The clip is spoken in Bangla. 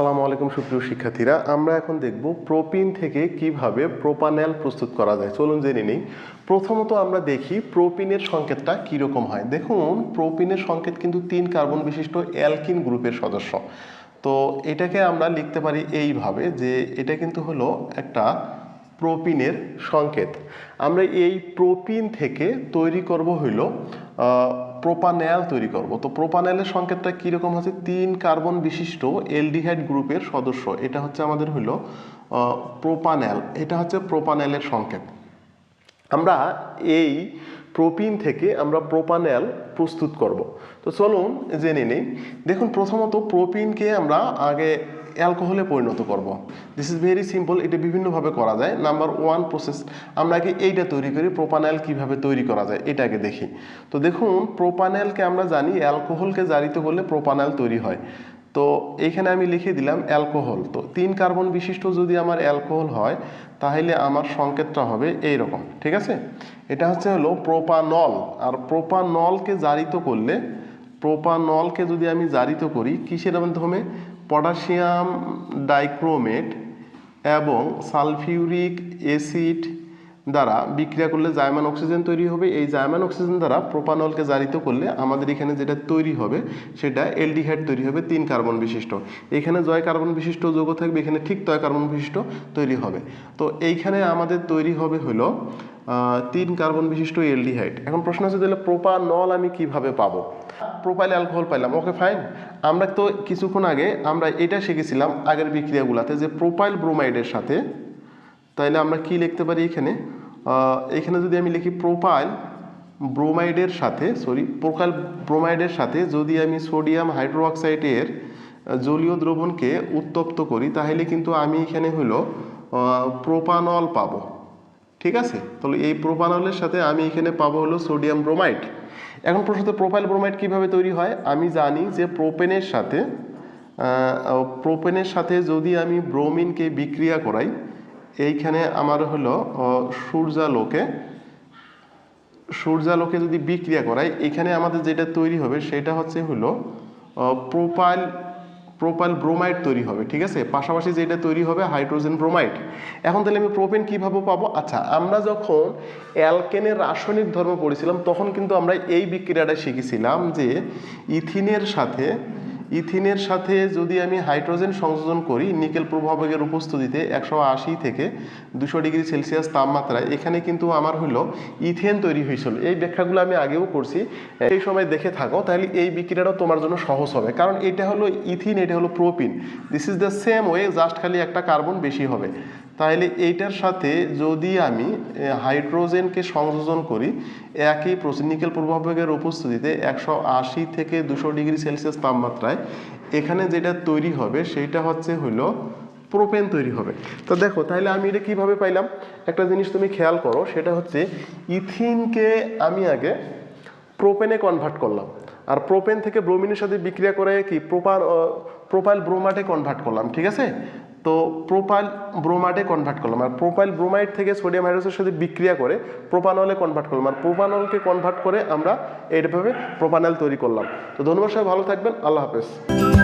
আসসালামু আলাইকুম সুপ্রিয় শিক্ষার্থীরা, আমরা এখন দেখব প্রোপিন থেকে কীভাবে প্রোপানেল প্রস্তুত করা যায়। চলুন জেনে নিই। প্রথমত আমরা দেখি প্রোপিনের সংকেতটা কীরকম হয়। দেখুন, প্রোপিনের সংকেত কিন্তু তিন কার্বন বিশিষ্ট অ্যালকিন গ্রুপের সদস্য। তো এটাকে আমরা লিখতে পারি এইভাবে যে এটা কিন্তু হলো একটা প্রোপিনের সংকেত। আমরা এই প্রোপিন থেকে তৈরি করব হইল প্রোপানেল তৈরি করব। তো প্রোপানেলের সংকেতটা কীরকম হচ্ছে? তিন কার্বন বিশিষ্ট এলডিহাইড গ্রুপের সদস্য। এটা হচ্ছে আমাদের হইল প্রোপানেল এটা হচ্ছে প্রোপানেলের সংকেত। আমরা এই প্রোপিন থেকে আমরা প্রোপানেল প্রস্তুত করব। তো চলুন জেনে নিই। দেখুন, প্রথমত প্রোপিনকে আমরা আগে অ্যালকোহলে পরিণত করব। দিস ইজ ভেরি সিম্পল এটা বিভিন্নভাবে করা যায়। নাম্বার ওয়ান প্রসেস আমরা আগে এইটা তৈরি করি প্রোপানেল কীভাবে তৈরি করা যায়, এটা আগে দেখি। তো দেখুন প্রোপানেলকে আমরা জানি, অ্যালকোহলকে জারিত করলে প্রোপানেল তৈরি হয়। তো এইখানে আমি লিখে দিলাম অ্যালকোহল। তো তিন কার্বন বিশিষ্ট যদি আমার অ্যালকোহল হয়, তাহলে আমার সংকেতটা হবে এই রকম ঠিক আছে? এটা হচ্ছে হলো প্রোপানল আর প্রোপানলকে জারিত করলে প্রোপানলকে যদি আমি জারিত করি, কিসের মাধ্যমে? পটাশিয়াম ডাইক্রোমেট এবং সালফিউরিক অ্যাসিড দ্বারা বিক্রিয়া করলে জায়মান অক্সিজেন তৈরি হবে। এই জায়মান অক্সিজেন দ্বারা প্রোপানলকে জারিত করলে আমাদের এখানে যেটা তৈরি হবে, সেটা এলডিহাইড তৈরি হবে তিন কার্বন বিশিষ্ট। এখানে জয় কার্বন বিশিষ্ট যৌগ থাকবে, এখানে ঠিক তয় কার্বন বিশিষ্ট তৈরি হবে। তো এইখানে আমাদের তৈরি হবে হলো তিন কার্বন বিশিষ্ট এলডিহাইড। এখন প্রশ্ন আছে, তাহলে প্রোপানল আমি কীভাবে পাবো? প্রোপাইল অ্যালকোহল পাইলাম, ওকে, ফাইন। আমরা তো কিছুক্ষণ আগে আমরা এটা শিখেছিলাম আগের বিক্রিয়াগুলোতে যে প্রোপাইল ব্রোমাইডের সাথে, তাইলে আমরা কি লিখতে পারি এখানে? এখানে যদি আমি লিখি প্রোপাইল ব্রোমাইডের সাথে, সরি প্রোপাইল ব্রোমাইডের সাথে যদি আমি সোডিয়াম হাইড্রোঅক্সাইডের জলীয় দ্রবণকে উত্তপ্ত করি, তাহলে কিন্তু আমি এখানে হলো প্রোপানল পাবো। ঠিক আছে? তাহলে এই প্রোপানলের সাথে আমি এখানে পাবো হলো সোডিয়াম ব্রোমাইড। এখন প্রশ্নত প্রোপাইল ব্রোমাইড কীভাবে তৈরি হয়? আমি জানি যে প্রোপেনের সাথে প্রোপেনের সাথে যদি আমি ব্রোমিনকে বিক্রিয়া করাই, এইখানে আমার হলো সূর্যালোকে সূর্যালোকে যদি বিক্রিয়া করাই, এখানে আমাদের যেটা তৈরি হবে সেটা হচ্ছে হলো প্রোপাইল প্রোপাইল ব্রোমাইড তৈরি হবে, ঠিক আছে? পাশাপাশি যেটা তৈরি হবে হাইড্রোজেন ব্রোমাইড এখন তাহলে আমি প্রোপেন কীভাবে পাবো? আচ্ছা আমরা যখন অ্যালকেনের রাসায়নিক ধর্ম পড়েছিলাম, তখন কিন্তু আমরা এই বিক্রিয়াটা শিখেছিলাম যে ইথিনের সাথে ইথিনের সাথে যদি আমি হাইড্রোজেন সংযোজন করি, নিকেল প্রভাবকের উপস্থিতিতে একশো আশি থেকে দুশো ডিগ্রি সেলসিয়াস তাপমাত্রায়, এখানে কিন্তু আমার হলো ইথেন তৈরি হয়েছিল। এই ব্যাখ্যাগুলো আমি আগেও করছি। এই সময় দেখে থাকো, তাহলে এই বিক্রিয়াটা তোমার জন্য সহজ হবে। কারণ এটা হলো ইথিন, এটা হলো propene. This is the same way just খালি একটা কার্বন বেশি হবে। তাহলে এইটার সাথে যদি আমি হাইড্রোজেনকে সংযোজন করি, একই নিকেল প্রভাবকের উপস্থিতিতে একশো আশি থেকে দুশো ডিগ্রি সেলসিয়াস তাপমাত্রায় এখানে যেটা তৈরি হবে, সেইটা হচ্ছে হলো প্রোপেন তৈরি হবে। তো দেখো তাহলে আমি এটা কীভাবে পাইলাম? একটা জিনিস তুমি খেয়াল করো, সেটা হচ্ছে ইথিনকে আমি আগে প্রোপেনে কনভার্ট করলাম। আর প্রোপেন থেকে ব্রোমিনের সাথে বিক্রিয়া করে কি? প্রোপার প্রোপাইল ব্রোমাটে কনভার্ট করলাম, ঠিক আছে? তো প্রোপাইল ব্রোমাইডে কনভার্ট করলাম। আর প্রোপাইল ব্রোমাইড থেকে সোডিয়াম হাইড্রোসের সাথে বিক্রিয়া করে প্রোপানলে কনভার্ট করলাম। আর প্রোপানলকে কনভার্ট করে আমরা এইভাবে প্রোপানল তৈরি করলাম। তো ধন্যবাদ সবাই, ভালো থাকবেন। আল্লাহ হাফেজ।